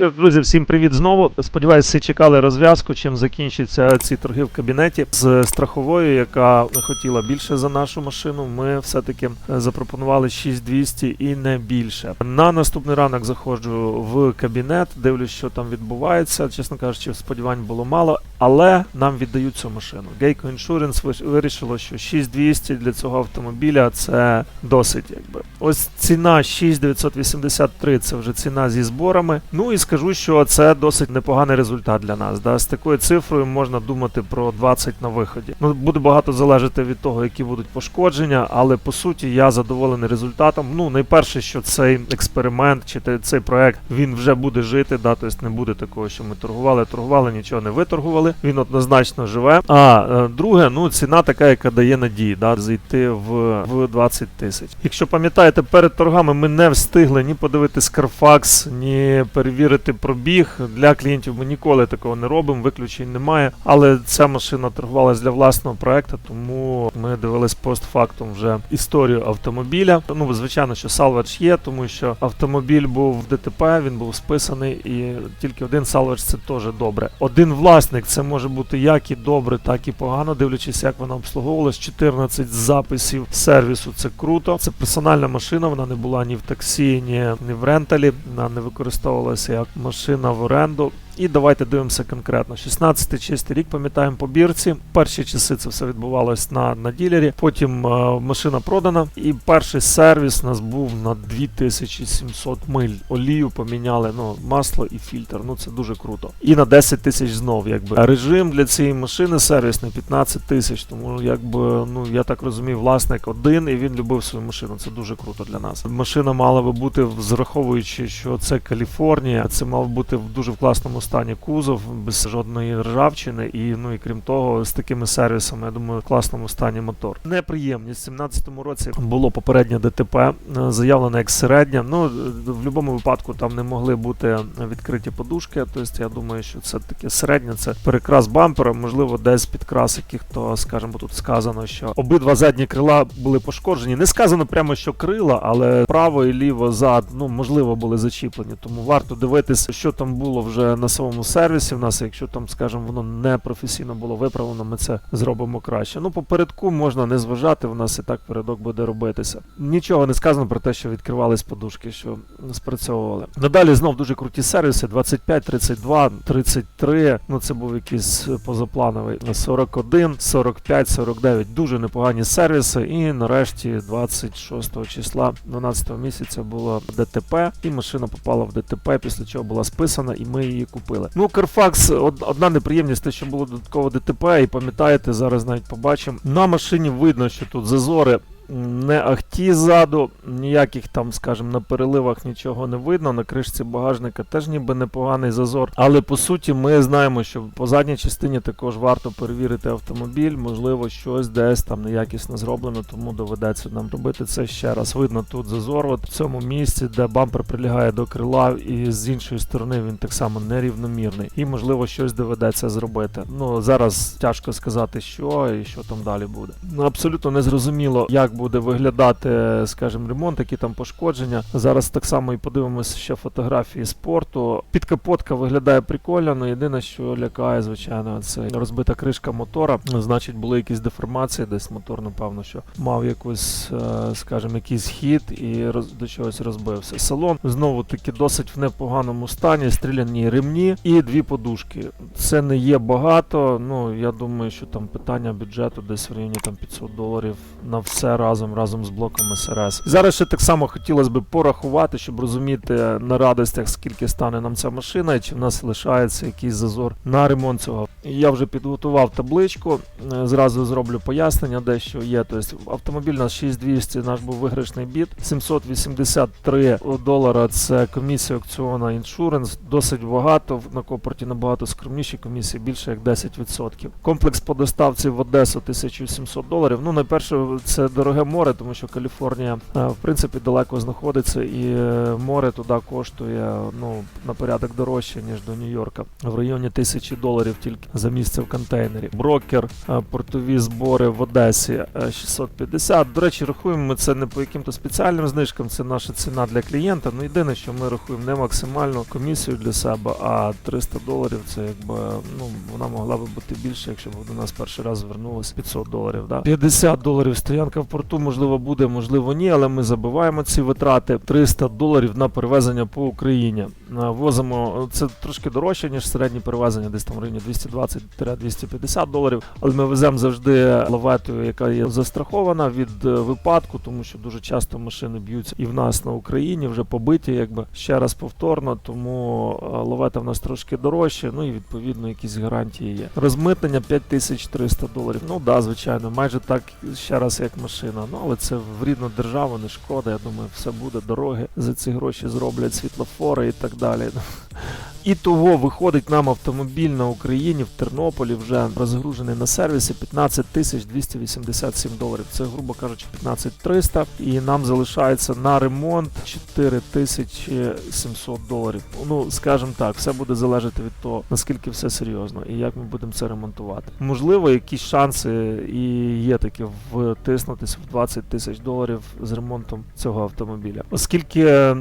Друзі, всім привіт знову. Сподіваюся, всі чекали розв'язку, чим закінчаться ці торги в кабінеті з страховою, яка хотіла більше за нашу машину. Ми все-таки е, запропонували 6200 і не більше. На наступний ранок заходжу в кабінет, дивлюсь, що там відбувається. Чесно кажучи, сподівань було мало, але нам віддають цю машину. Geico Insurance вирішило, що 6200 для цього автомобіля це досить, якби. Ось ціна 6983 це вже ціна зі зборами. Ну і скажу, що це досить непоганий результат для нас. Да? З такою цифрою можна думати про 20 на виході. Ну буде багато залежати від того, які будуть пошкодження, але по суті я задоволений результатом. Ну, найперше, що цей експеримент чи цей проект він вже буде жити. Да? Тобто не буде такого, що ми торгували, торгували, нічого не виторгували. Він однозначно живе. А е, друге, ну ціна така, яка дає надії, да? зайти в, в 20 тисяч. Якщо пам'ятаєте, перед торгами ми не встигли ні подивитись Carfax, ні перевірити пробіг. Для клієнтів ми ніколи такого не робимо, виключень немає. Але ця машина торгувалась для власного проекту, тому ми дивились постфактум вже історію автомобіля. Ну, звичайно, що салвадж є, тому що автомобіль був в ДТП, він був списаний, і тільки один салвадж це теж добре. Один власник це може бути як і добре, так і погано, дивлячись, як вона обслуговувалась. 14 записів сервісу це круто. Це персональна машина, вона не була ні в таксі, ні, ні в ренталі. Вона не використовувалася як машина в оренду. І давайте дивимося конкретно. 16 чистий рік, пам'ятаємо по бірці. Перші часи це все відбувалось на, на ділері. Потім е, машина продана. І перший сервіс у нас був на 2700 миль. Олію поміняли, ну, масло і фільтр. Ну це дуже круто. І на 10 тисяч знов, якби. Режим для цієї машини сервісний 15 тисяч. Тому, якби, ну я так розумію, власник один і він любив свою машину. Це дуже круто для нас. Машина мала би бути, зраховуючи, що це Каліфорнія, це мав бути в дуже в класному стані кузов, без жодної ржавчини, і ну і крім того, з такими сервісами, я думаю, в класному стані мотор. Неприємність. В 17-му році було попереднє ДТП, е, заявлене як середня. Ну, е, в будь-якому випадку там не могли бути відкриті подушки. Тобто я думаю, що це таке середнє, це перекрас бампера, можливо, десь підкрас яких то, скажімо, тут сказано, що обидва задні крила були пошкоджені. Не сказано прямо, що крила, але право і ліво зад, ну можливо, були зачіплені. Тому варто дивитися, що там було вже на самому сервісі. В нас, якщо там, скажімо, воно не професійно було виправлено, ми це зробимо краще. Ну, попередку можна не зважати, в нас і так передок буде робитися. Нічого не сказано про те, що відкривались подушки, що спрацьовували. Надалі знов дуже круті сервіси: 25, 32, 33. Ну це був якийсь позаплановий 41, 45, 49. Дуже непогані сервіси. І нарешті 26 числа 12 місяця було ДТП, і машина попала в ДТП, після чого була списана, і ми її купили. Ну, Карфакс, одна неприємність, те, що було додатково ДТП, і пам'ятаєте, зараз навіть побачимо. На машині видно, що тут зазори. Не ахті ззаду, ніяких там, скажімо, на переливах нічого не видно. На кришці багажника теж ніби непоганий зазор. Але по суті, ми знаємо, що по задній частині також варто перевірити автомобіль. Можливо, щось десь там неякісно зроблено, тому доведеться нам робити це ще раз. Видно тут зазор, от в цьому місці, де бампер прилягає до крила, і з іншої сторони він так само нерівномірний. І можливо щось доведеться зробити. Ну зараз тяжко сказати, що і що там далі буде. Ну абсолютно незрозуміло, як буде виглядати, скажімо, ремонт, які там пошкодження. Зараз так само і подивимося ще фотографії спорту. Підкапотка виглядає прикольно, але єдине, що лякає, звичайно, це розбита кришка мотора. Значить, були якісь деформації, десь мотор, напевно, що мав якусь, е, скажімо, якийсь хід і роз, до чогось розбився. Салон знову таки досить в непоганому стані, стріляні ремні і дві подушки. Це не є багато. Ну я думаю, що там питання бюджету десь в районі там 500 доларів на все разом, разом разом з блоком СРС. Зараз ще так само хотілося б порахувати, щоб розуміти на радостях, скільки стане нам ця машина, і чи в нас лишається якийсь зазор на ремонт цього. Я вже підготував табличку, е, зразу зроблю пояснення, де що є. Тобто автомобіль у нас 6200, наш був виграшний біт. 783 долара це комісія аукціона іншуренс. Досить багато. На копорті набагато скромніші комісії, більше як 10%. Комплекс по доставці в Одесу 1700 доларів. Ну, найперше, це дороге дороге море, тому що Каліфорнія е, в принципі далеко знаходиться, і е, море туди коштує ну на порядок дорожче ніж до Нью-Йорка. В районі тисячі доларів тільки за місце в контейнері. Брокер, е, портові збори в Одесі е, 650. До речі, рахуємо ми це не по яким-то спеціальним знижкам. Це наша ціна для клієнта. Ну єдине, що ми рахуємо не максимальну комісію для себе, а 300 доларів. Це якби ну вона могла би бути більше, якщо б до нас перший раз звернулося 500 доларів. Да? 50 доларів стоянка в порту, можливо, буде, можливо, ні, але ми забиваємо ці витрати. 300 доларів на перевезення по Україні. Е, Возимо це трошки дорожче, ніж середні перевезення, десь там в районі 220-250 доларів. Але ми веземо завжди лаветою, яка є застрахована від е, випадку, тому що дуже часто машини б'ються і в нас на Україні вже побиті, якби ще раз повторно. Тому е, лавета в нас трошки дорожче. Ну і відповідно якісь гарантії є. Розмитнення 5300 доларів. Ну да, звичайно, майже так ще раз, як машина. Ну але це в рідну державу, не шкода. Я думаю, все буде дороги. За ці гроші зроблять світлофори і так далі. І того виходить нам автомобіль на Україні в Тернополі вже розгружений на сервісі 15 тисяч 287 доларів. Це, грубо кажучи, 15 300. І нам залишається на ремонт 4 тисячі 700 доларів. Ну, скажімо так, все буде залежати від того, наскільки все серйозно і як ми будемо це ремонтувати. Можливо, якісь шанси і є такі втиснутися 20 тисяч доларів з ремонтом цього автомобіля. Оскільки е,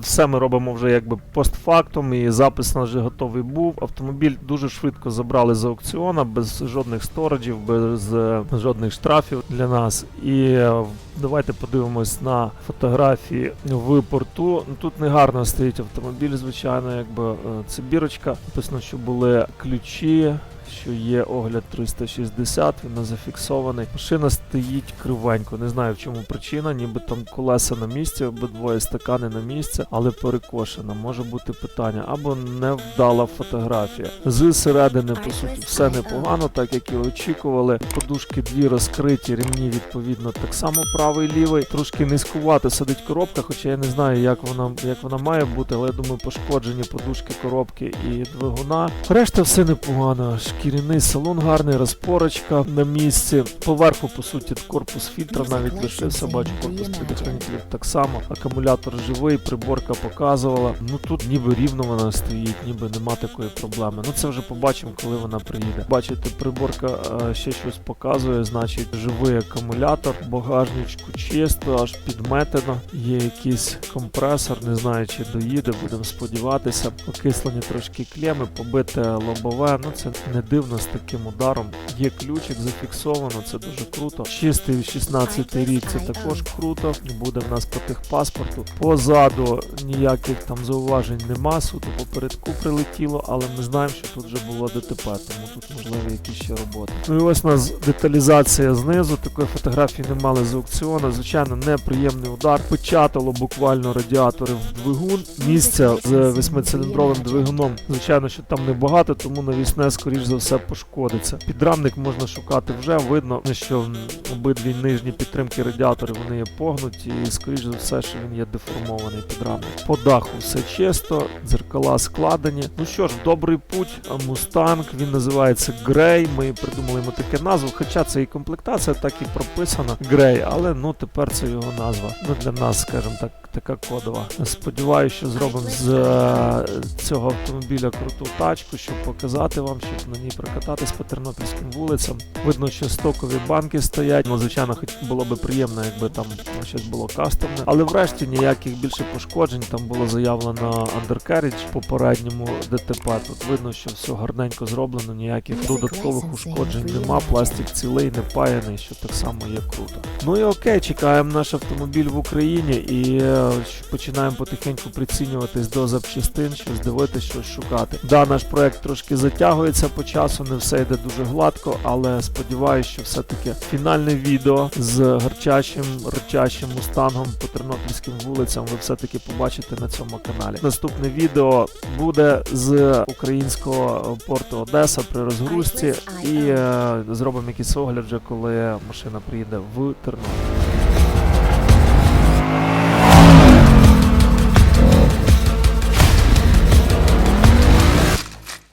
все ми робимо вже якби постфактум і запис у нас вже готовий був. Автомобіль дуже швидко забрали з аукціона, без жодних стораджів, без е, жодних штрафів для нас. І е, давайте подивимось на фотографії в порту. Тут не гарно стоїть автомобіль, звичайно, якби е, це бірочка. Написано, що були ключі. Що є огляд 360, він зафіксований. Машина стоїть кривенько. Не знаю в чому причина, ніби там колеса на місці, обидвоє стакани на місці, але перекошена. Може бути питання або невдала фотографія. З середини, по суті, все непогано, так як і очікували. Подушки дві розкриті, ремні відповідно так само правий лівий. Трошки низькувато сидить коробка, хоча я не знаю, як вона як вона має бути, але я думаю, пошкоджені подушки коробки і двигуна. Решта все непогано. Шкіряний салон гарний, розпорочка на місці. Поверху, по суті, корпус фільтра навіть лишився. Бачу, корпус предохранителів так само. Акумулятор живий, приборка показувала. Ну тут ніби рівно вона стоїть, ніби нема такої проблеми. Ну це вже побачимо, коли вона приїде. Бачите, приборка е, ще щось показує, значить живий акумулятор, багажничку чисто, аж підметено. Є якийсь компресор, не знаю, чи доїде, будемо сподіватися. Окислені трошки клеми, побите лобове. Ну це не дивно з таким ударом. Є ключик зафіксовано, це дуже круто. Чистий 16 рік, це також круто. Буде в нас по техпаспорту. Позаду ніяких там зауважень нема. Суто попередку прилетіло, але ми знаємо, що тут вже було ДТП, тому тут можливі якісь ще роботи. Ну і ось у нас деталізація знизу. Такої фотографії не мали з аукціону. Звичайно, неприємний удар. Печатало буквально радіатори в двигун. Місця з восьмициліндровим двигуном. Звичайно, що там небагато, тому навісне, скоріш за все, пошкодиться. Підрамник можна шукати вже. Видно, що обидві нижні підтримки радіаторів вони є погнуті, і скоріш за все, що він є деформований підрамник. По даху все чисто, дзеркала складені. Ну що ж, добрий путь. Мустанг. Він називається Грей. Ми придумали йому таке назву. Хоча це і комплектація, так і прописана Грей, але ну тепер це його назва. Ну для нас, скажімо так, така кодова. Сподіваюся, що зробимо з е, цього автомобіля круту тачку, щоб показати вам, щоб на ній прокататись по тернопільським вулицям. Видно, що стокові банки стоять. Ну, звичайно, хоч було би приємно, якби там щось було кастомне. Але врешті ніяких більше пошкоджень. Там було заявлено undercarriage в попередньому ДТП. Тут видно, що все гарненько зроблено, ніяких додаткових ушкоджень нема. Пластик цілий, не паяний, що так само є круто. Ну і окей, чекаємо наш автомобіль в Україні і е, починаємо потихеньку прицінюватись до запчастин, щось дивитися, щось шукати. Да, наш проект трошки затягується по часу, не все йде дуже гладко, але сподіваюся, що все-таки фінальне відео з гарчачим, речачим мустангом по тернопільським вулицям ви все-таки побачите на цьому каналі. Наступне відео буде з українського порту Одеса при розгрузці, і е, зробимо якийсь огляд вже коли машина приїде в Тернопіль.